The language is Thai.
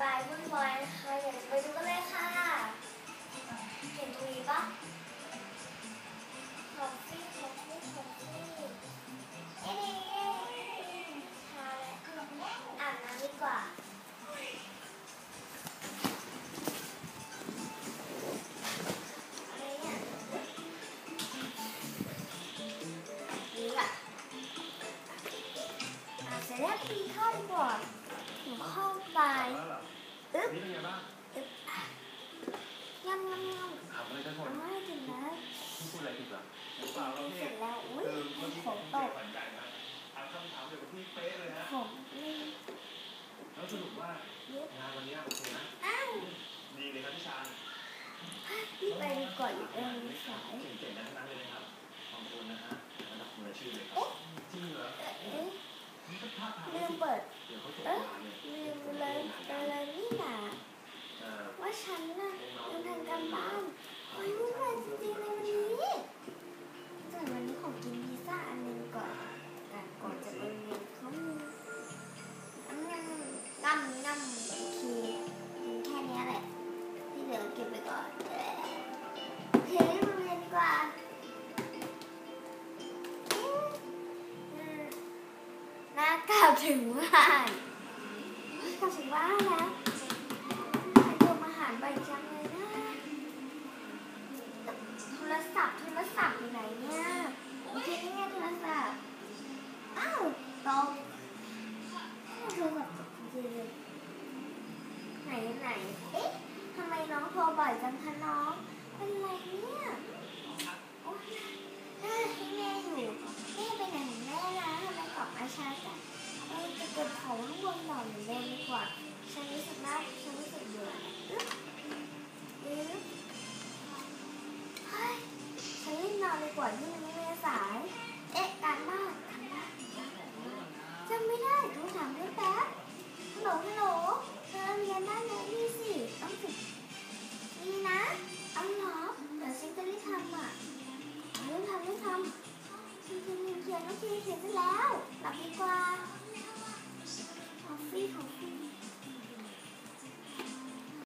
บายวุ่นวายนะคะเดี๋ยวไปดูกันเลยค่ะ เห็นตรงนี้ปะขอบฟี่ขอบฟี่ขอบฟี่เอ๊ะทาแล้วอาบน้ำดีกว่าเสร็จแล้วกินข้าวกว่า บ้างอึ๊บอะยำยำยำถามอะไรกันหมดไม่ถึงนะพี่พูดอะไรผิดเหรอเปล่าเราเสพี่ร็จแล้วอุ้ยคือเมื่อกี้ฝผมนตเก็บกขวัญใจนะถามคำถามเกี่ยวกับพี่เป๊ะเลยฮะผมนี่แล้วสรุปว่าเย็บงานวันนี้โอเคนะอ้าวดีเลยครับพี่ชาญพี่ไปดีกว่อนเองสายเก่งๆทั้งนั้นเลยนะครับขอบคุณนะฮะ กลับถึงบ้านกลับถึงบ้านแล้วไปทำอาหารบ่อยจังเลยนะโทรศัพท์โทรศัพท์อยู่ไหนเนี่ยโอเคนี่ไงโทรศัพท์อ้าวตรงโทรศัพท์จริงเลยไหนไหนเอ๊ะทำไม ข้างหน่อยเหมือนเดิมดีกว่าฉันรู้สึกน่าฉันรู้สึกเบื่ออึ๊บอึ๊บเฮ้ยฉันรีบนอนดีกว่าที่มันไม่มีสาย เอ๊ะการบ้านการบ้านจำไม่ได้ต้องถามเพื่อนแป๊บฮัลโหลฮัลโหลเธอเรียนได้ไหมนี่สิต้องฝึกนี่นะเอาหรอเดี๋ยวฉันจะรีบทำอะรีบทำรีบทำฉันจะรีเขียนโอเคเขียนเสร็จแล้วหลับดีกว่า